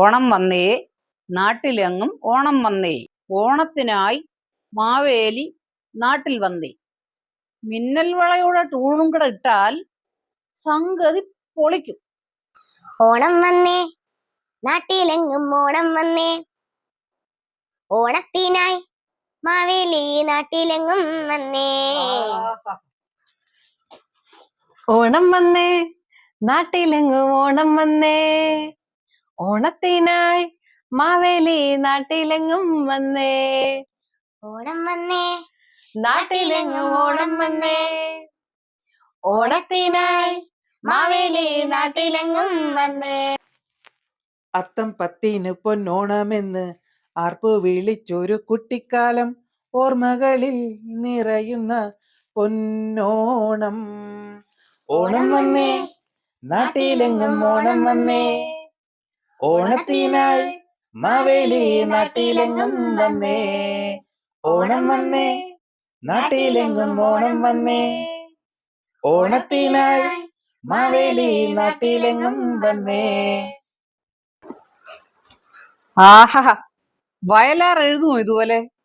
ഓണം വന്നേ നാട്ടിലെങ്ങും ഓണം വന്നേ ഓണത്തിനായി മാവേലി നാട്ടിൽ വന്നേ. മിന്നൽ വളയുടെ ടൂണും കൂടെ ഇട്ടാൽ സംഗതി പൊളിക്കും. ഓണം വന്നേ നാട്ടിലെങ്ങും ഓണം വന്നേ. ഓണത്തിനായി മാവേലി നാട്ടിലെങ്ങും വന്നേ. ഓണം വന്നേ നാട്ടിലെങ്ങും ഓണം വന്നേ. ഓണത്തിനായി മാവേലി നാട്ടിലെങ്ങും വന്നേ. ഓണം വന്നേ. നാട്ടിലെങ്ങും ഓണം വന്നേ. ഓണത്തിനായി മാവേലി നാട്ടിലെങ്ങും വന്നേ. അത്തം പത്തിന് പൊന്നോണമെന്ന് ആർപ്പു വിളിച്ചൊരു കുട്ടിക്കാലം ഓർമ്മകളിൽ നിറയുന്ന പൊന്നോണം. ഓണം വന്നേ. നാട്ടിലെങ്ങും ഓണം വന്നേ. ഓണത്തിനായി മാവേലി നാട്ടിലെങ്ങും വന്നേ. ഓണം വന്നേ നാട്ടിലെങ്ങും ഓണം വന്നേ. ഓണത്തിനായി മാവേലി നാട്ടിലെങ്ങും വന്നേ. ആഹാ വയലാർ എഴുതുമോ ഇതുപോലെ?